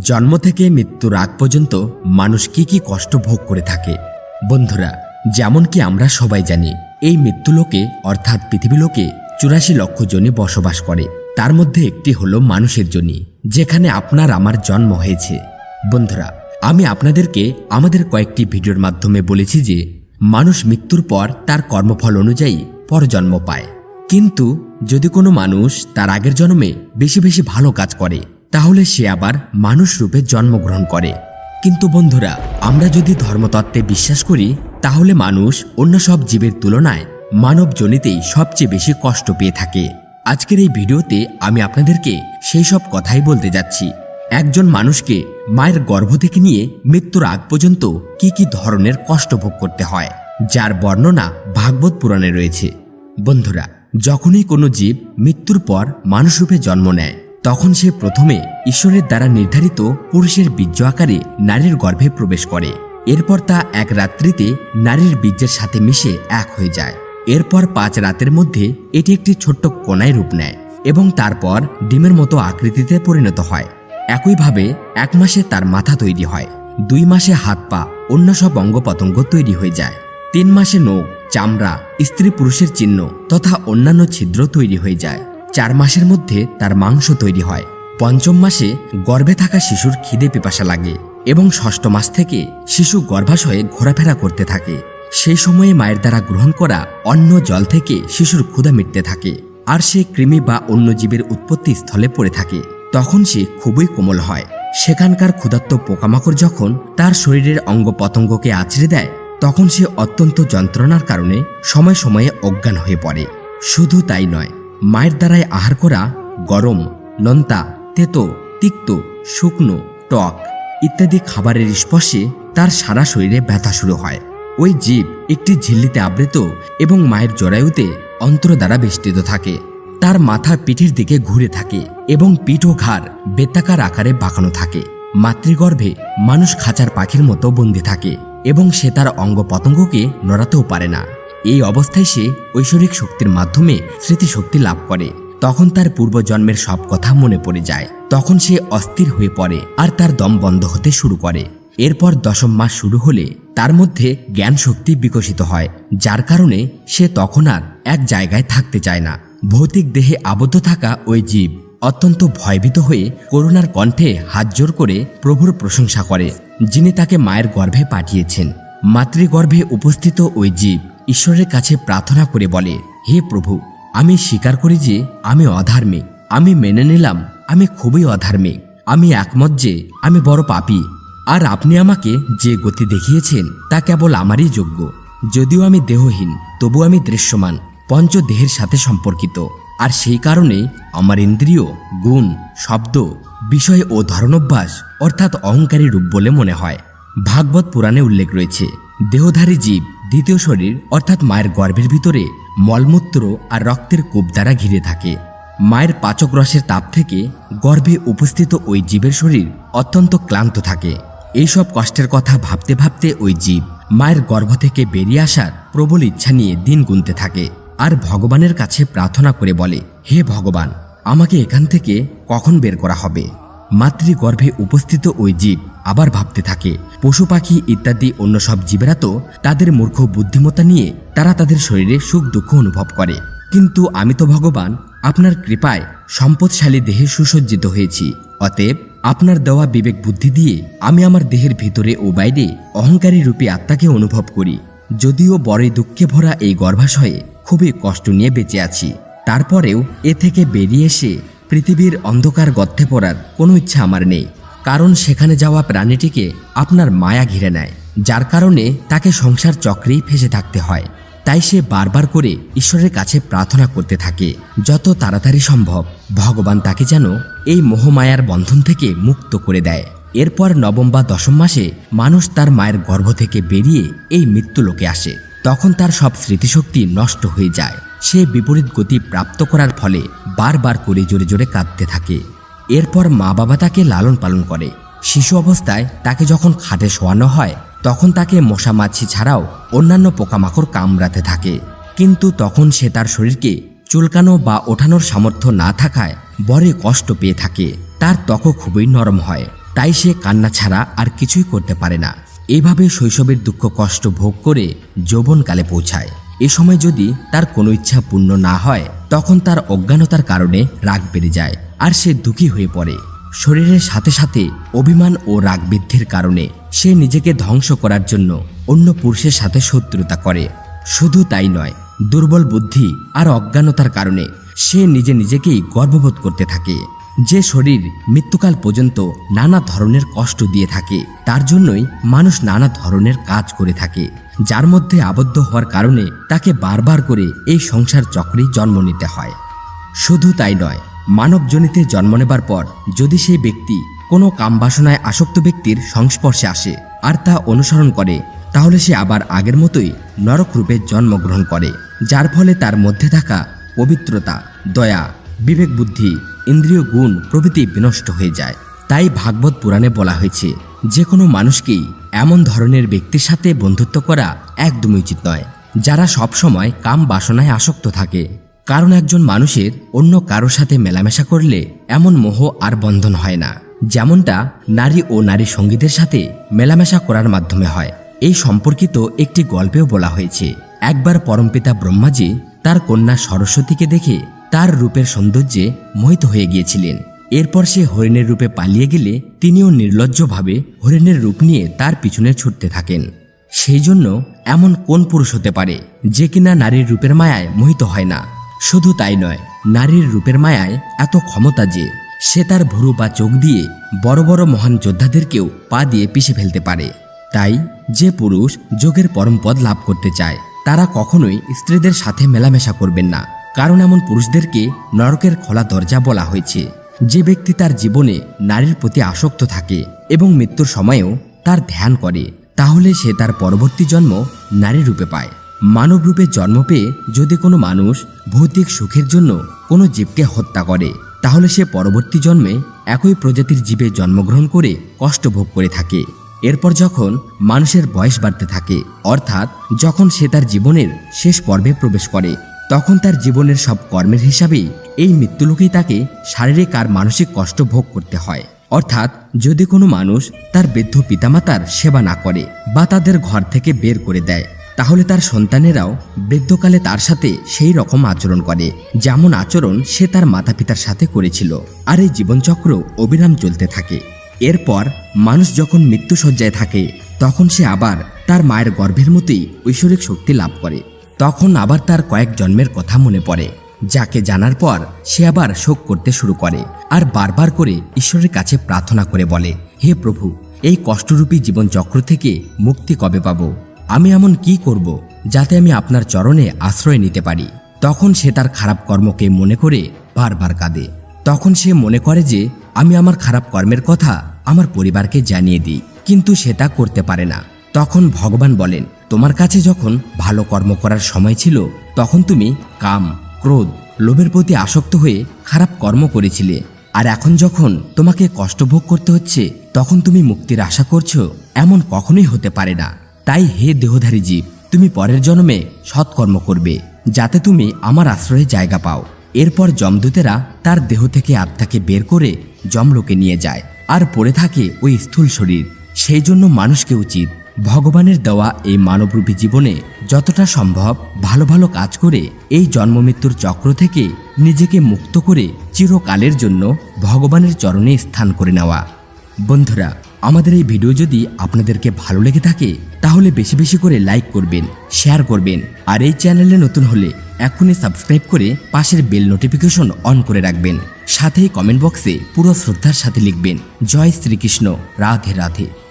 জন্ম থেকে মৃত্যুর আগ পর্যন্ত মানুষ কি কি কষ্ট ভোগ করে থাকে। বন্ধুরা, যেমন কি আমরা সবাই জানি, এই মৃত্যুলোকে অর্থাৎ পৃথিবীলোকে চুরাশি লক্ষ জনে বসবাস করে। তার মধ্যে একটি হলো মানুষের জনি, যেখানে আপনার আমার জন্ম হয়েছে। বন্ধুরা, আমি আপনাদেরকে আমাদের কয়েকটি ভিডিওর মাধ্যমে বলেছি যে, মানুষ মৃত্যুর পর তার কর্মফল অনুযায়ী পরজন্ম পায়। কিন্তু যদি কোনো মানুষ তার আগের জন্মে বেশি বেশি ভালো কাজ করে তাহলে সে আবার মানুষ রূপে জন্মগ্রহণ করে। কিন্তু বন্ধুরা, আমরা যদি ধর্মতত্ত্বে বিশ্বাস করি, তাহলে মানুষ অন্য সব জীবের তুলনায় মানব জনিতেই সবচেয়ে বেশি কষ্ট পেয়ে থাকে। আজকের এই ভিডিওতে আমি আপনাদেরকে সেই সব কথাই বলতে যাচ্ছি। একজন মানুষকে মায়ের গর্ভ থেকে নিয়ে মৃত্যুর আগ পর্যন্ত কি কি ধরনের কষ্ট ভোগ করতে হয়, যার বর্ণনা ভাগবত পুরাণে রয়েছে। বন্ধুরা, যখনই কোনো জীব মৃত্যুর পর মানুষরূপে জন্ম নেয় তখন সে প্রথমে ঈশ্বরের দ্বারা নির্ধারিত পুরুষের বীর্য আকারে নারীর গর্ভে প্রবেশ করে। এরপর তা এক রাত্রিতে নারীর বীর্যের সাথে মিশে এক হয়ে যায়। এরপর পাঁচ রাতের মধ্যে এটি একটি ছোট্ট কোনায় রূপ নেয় এবং তারপর ডিমের মতো আকৃতিতে পরিণত হয়। একইভাবে এক মাসে তার মাথা তৈরি হয়, দুই মাসে হাত পা, অন্য সব অঙ্গপতঙ্গ তৈরি হয়ে যায়। তিন মাসে নখ, চামড়া স্ত্রী পুরুষের চিহ্ন তথা অন্যান্য ছিদ্র তৈরি হয়ে যায়। চার মাসের মধ্যে তার মাংস তৈরি হয়। পঞ্চম মাসে গর্ভে থাকা শিশুর খিদে পিপাসা লাগে এবং ষষ্ঠ মাস থেকে শিশু গর্ভাশয়ে ঘোরাফেরা করতে থাকে। সেই সময়ে মায়ের দ্বারা গ্রহণ করা অন্য জল থেকে শিশুর ক্ষুধা মিটতে থাকে আর সে কৃমি বা অন্য জীবের উৎপত্তি স্থলে পড়ে থাকে। তখন সে খুবই কোমল হয়। সেখানকার ক্ষুধার্ত পোকামাকড় যখন তার শরীরের অঙ্গ পতঙ্গকে আছড়ে দেয়, তখন সে অত্যন্ত যন্ত্রণার কারণে সময় সময়ে অজ্ঞান হয়ে পড়ে। শুধু তাই নয় মায়ের দ্বারায় আহার করা গরম নন্তা তেতো, তিক্ত, শুকনো, টক ইত্যাদি খাবারের স্পর্শে তার সারা শরীরে ব্যথা শুরু হয়। ওই জীব একটি ঝিল্লিতে আবৃত এবং মায়ের জরায়ুতে অন্তর দ্বারা বেষ্টিত থাকে। তার মাথা পিঠের দিকে ঘুরে থাকে এবং পিঠ ও ঘাড় বেতাকার আকারে বাঁকানো থাকে। মাতৃগর্ভে মানুষ খাঁচার পাখির মতো বন্দি থাকে এবং সে তার অঙ্গ পতঙ্গকে নড়াতেও পারে না। এই অবস্থায় সে ঐশ্বরিক শক্তির মাধ্যমে স্মৃতিশক্তি লাভ করে। তখন তার পূর্বজন্মের সব কথা মনে পড়ে যায়। তখন সে অস্থির হয়ে পড়ে আর তার দম বন্ধ হতে শুরু করে। এরপর দশম মাস শুরু হলে তার মধ্যে জ্ঞান শক্তি বিকশিত হয়, যার কারণে সে তখন আর এক জায়গায় থাকতে চায় না। ভৌতিক দেহে আবদ্ধ থাকা ওই জীব অত্যন্ত ভয়ভীত হয়ে করুণার কণ্ঠে হাত জোর করে প্রভুর প্রশংসা করে, যিনি তাকে মায়ের গর্ভে পাঠিয়েছেন। মাতৃগর্ভে উপস্থিত ওই জীব ঈশ্বরের কাছে প্রার্থনা করে বলে, হে প্রভু, আমি স্বীকার করি যে আমি অধার্মিক আমি মেনে নিলাম, আমি খুবই অধার্মিক আমি একমত যে আমি বড় পাপী। আর আপনি আমাকে যে গতি দেখিয়েছেন, তা কেবল আমারই যোগ্য। যদিও আমি দেহহীন, তবু আমি দৃশ্যমান, পঞ্চদেহের সাথে সম্পর্কিত। আর সেই কারণে আমার ইন্দ্রিয়, গুণ, শব্দ, বিষয় ও ধরনভ্যাস অর্থাৎ অহংকারী রূপ বলে মনে হয়। ভাগবত পুরাণে উল্লেখ রয়েছে, দেহধারী জীব দ্বিতীয় শরীর, অর্থাৎ মায়ের গর্ভের ভিতরে মলমূত্র আর রক্তের কূপ দ্বারা ঘিরে থাকে। মায়ের পাচক রসের তাপ থেকে গর্ভে উপস্থিত ওই জীবের শরীর অত্যন্ত ক্লান্ত থাকে। এইসব কষ্টের কথা ভাবতে ভাবতে ওই জীব মায়ের গর্ভ থেকে বেরিয়ে আসার প্রবল ইচ্ছা নিয়ে দিন গুনতে থাকে। আর ভগবানের কাছে প্রার্থনা করে বলে, হে ভগবান, আমাকে এখান থেকে কখন বের করা হবে? মাতৃগর্ভে উপস্থিত ওই জীব আবার ভাবতে থাকে, পশু পাখি ইত্যাদি অন্য সব জীবেরা তো তাদের মূর্খ বুদ্ধিমত্তা নিয়ে তারা তাদের শরীরে সুখ দুঃখ অনুভব করে। কিন্তু আমি তো ভগবান, আপনার কৃপায় সম্পদশালী দেহে সুসজ্জিত হয়েছি। অতএব আপনার দেওয়া বিবেক বুদ্ধি দিয়ে আমি আমার দেহের ভিতরে ও বাইরে অহংকারী রূপী আত্মাকে অনুভব করি। যদিও বড়ই দুঃখে ভরা এই গর্ভাশয়ে খুবই কষ্ট নিয়ে বেঁচে আছি। তারপরেও এ থেকে বেরিয়ে এসে পৃথিবীর অন্ধকার গর্তে পড়ার কোনো ইচ্ছা আমার নেই। কারণ সেখানে যাওয়া প্রাণীটিকে আপনার মায়া ঘিরে নেয়, যার কারণে তাকে সংসার চক্রেই ফেসে থাকতে হয়। তাই সে বারবার করে ঈশ্বরের কাছে প্রার্থনা করতে থাকে, যত তাড়াতাড়ি সম্ভব। ভগবান তাকে যেন এই মোহমায়ার বন্ধন থেকে মুক্ত করে দেয়। এরপর নবম বা দশম মাসে মানুষ তার মায়ের গর্ভ থেকে বেরিয়ে এই মৃত্যুলোকে আসে। তখন তার সব স্মৃতিশক্তি নষ্ট হয়ে যায়। সে বিপরীত গতি প্রাপ্ত করার ফলে বারবার করে জোরে জোরে কাঁদতে থাকে। এরপর মা বাবা তাকে লালন পালন করে। শিশু অবস্থায় তাকে যখন খাটে শোয়ানো হয়, তখন তাকে মশা মাছি ছাড়াও অন্যান্য পোকামাকড় কামড়াতে থাকে। কিন্তু তখন সে তার শরীরকে চুলকানো বা ওঠানোর সামর্থ্য না থাকায় বড় কষ্ট পেয়ে থাকে। তার ত্বক খুবই নরম হয়। তাই সে কান্না ছাড়া আর কিছুই করতে পারে না। এইভাবে শৈশবের দুঃখ কষ্ট ভোগ করে যৌবনকালে পৌঁছায়। এ সময় যদি তার কোনো ইচ্ছা পূর্ণ না হয়, তখন তার অজ্ঞানতার কারণে রাগ বেড়ে যায় আর সে দুঃখী হয়ে পড়ে। শরীরের সাথে সাথে অভিমান ও রাগ বৃদ্ধির কারণে সে নিজেকে ধ্বংস করার জন্য অন্য পুরুষের সাথে শত্রুতা করে। শুধু তাই নয়, দুর্বল বুদ্ধি আর অজ্ঞানতার কারণে সে নিজে নিজেকেই গর্ববোধ করতে থাকে। যে শরীর মৃত্যুকাল পর্যন্ত নানা ধরনের কষ্ট দিয়ে থাকে, তার জন্যই মানুষ নানা ধরনের কাজ করে থাকে, যার মধ্যে আবদ্ধ হওয়ার কারণে তাকে বারবার করে এই সংসার চক্রেই জন্ম নিতে হয়। শুধু তাই নয়, মানবজনিতে জন্ম নেবার পর যদি সেই ব্যক্তি কোনো কামবাসনায় আসক্ত ব্যক্তির সংস্পর্শে আসে আর তা অনুসরণ করে, তাহলে সে আবার আগের মতোই নরক রূপে জন্মগ্রহণ করে, যার ফলে তার মধ্যে থাকা পবিত্রতা, দয়া বিবেক বুদ্ধি ইন্দ্রিয় গুণ প্রভৃতি বিনষ্ট হয়ে যায়। তাই ভাগবত পুরাণে বলা হয়েছে যে কোনো মানুষকেই এমন ধরনের ব্যক্তির সাথে বন্ধুত্ব করা একদমই উচিত নয়, যারা সবসময় কাম বাসনায় আসক্ত থাকে। কারণ একজন মানুষের অন্য কারোর সাথে মেলামেশা করলে এমন মোহ আর বন্ধন হয় না। যেমনটা নারী ও নারী সঙ্গীতের সাথে মেলামেশা করার মাধ্যমে হয়। এই সম্পর্কিত একটি গল্পেও বলা হয়েছে, একবার পরমপিতা ব্রহ্মাজি তার কন্যা সরস্বতীকে দেখে তার রূপের সৌন্দর্যে মোহিত হয়ে গিয়েছিলেন। এরপর সে হরিণের রূপে পালিয়ে গেলে তিনিও নির্লজ্জভাবে হরিণের রূপ নিয়ে তার পিছনে ছুটতে থাকেন। সেই জন্য এমন কোন পুরুষ হতে পারে যে কিনা নারীর রূপের মায়ায় মোহিত হয় না? শুধু তাই নয়, নারীর রূপের মায়ায় এত ক্ষমতা যে সে তার ভুরু বা চোখ দিয়ে বড় বড় মহান যোদ্ধাদেরকেও পা দিয়ে পিষে ফেলতে পারে। তাই যে পুরুষ যোগের পরম পদ লাভ করতে চায়, তারা কখনোই স্ত্রীদের সাথে মেলামেশা করবেন না। কারণ এমন পুরুষদেরকে নরকের খোলা দরজা বলা হয়েছে। যে ব্যক্তি তার জীবনে নারীর প্রতি আসক্ত থাকে এবং মৃত্যুর সময়েও তার ধ্যান করে, তাহলে সে তার পরবর্তী জন্ম নারী রূপে পায়। মানব রূপে জন্ম পেয়ে যদি কোনো মানুষ ভৌতিক সুখের জন্য কোনো জীবকে হত্যা করে, তাহলে সে পরবর্তী জন্মে একই প্রজাতির জীবে জন্মগ্রহণ করে কষ্ট ভোগ করে থাকে। এরপর যখন মানুষের বয়স বাড়তে থাকে, অর্থাৎ যখন সে তার জীবনের শেষ পর্বে প্রবেশ করে তখন তার জীবনের সব কর্মের হিসাবেই এই মৃত্যুলোকেই তাকে শারীরিক আর মানসিক কষ্ট ভোগ করতে হয়। অর্থাৎ যদি কোনো মানুষ তার বৃদ্ধ পিতামাতার সেবা না করে বা তাদের ঘর থেকে বের করে দেয়, তাহলে তার সন্তানেরাও বৃদ্ধকালে তার সাথে সেই রকম আচরণ করে, যেমন আচরণ সে তার মাতা পিতার সাথে করেছিল। আর এই জীবনচক্র অবিরাম চলতে থাকে। এরপর মানুষ যখন মৃত্যুসজ্জায় থাকে, তখন সে আবার তার মায়ের গর্ভের মতোই ঐশ্বরিক শক্তি লাভ করে। তখন আবার তার কয়েক জন্মের কথা মনে পড়ে, যাকে জানার পর সে আবার শোক করতে শুরু করে আর বারবার করে ঈশ্বরের কাছে প্রার্থনা করে বলে, হে প্রভু, এই কষ্টরূপী জীবন চক্র থেকে মুক্তি কবে পাব? আমি এমন কি করব যাতে আমি আপনার চরণে আশ্রয় নিতে পারি? তখন সে তার খারাপ কর্মকে মনে করে বারবার কাঁদে। তখন সে মনে করে যে, আমি আমার খারাপ কর্মের কথা আমার পরিবারকে জানিয়ে দিই, কিন্তু সেটা করতে পারে না। তখন ভগবান বলেন তোমার কাছে যখন ভালো কর্ম করার সময় ছিল, তখন তুমি কাম, ক্রোধ, লোভের প্রতি আসক্ত হয়ে খারাপ কর্ম করেছিলে। আর এখন যখন তোমাকে কষ্ট ভোগ করতে হচ্ছে, তখন তুমি মুক্তির আশা করছ, এমন কখনোই হতে পারে না। তাই হে দেহধারী জীব, তুমি পরের জন্মে সৎকর্ম করবে, যাতে তুমি আমার আশ্রয়ে জায়গা পাও। এরপর যমদূতেরা তার দেহ থেকে আত্মাকে বের করে যমলোকে নিয়ে যায়, আর পড়ে থাকে ওই স্থূল শরীর। সেই জন্য মানুষকে উচিত ভগবানের দেওয়া এই মানবরূপী জীবনে যতটা সম্ভব ভালো ভালো কাজ করে এই জন্মমৃত্যুর চক্র থেকে নিজেকে মুক্ত করে চিরকালের জন্য ভগবানের চরণে স্থান করে নেওয়া। বন্ধুরা, আমাদের এই ভিডিও যদি আপনাদেরকে ভালো লেগে থাকে, তাহলে বেশি বেশি করে লাইক করবেন শেয়ার করবেন, আর এই চ্যানেলে নতুন হলে এখনই সাবস্ক্রাইব করে পাশের বেল নোটিফিকেশন অন করে রাখবেন। সাথেই কমেন্ট বক্সে পুরো শ্রদ্ধার সাথে লিখবেন, জয় শ্রীকৃষ্ণ, রাধে রাধে।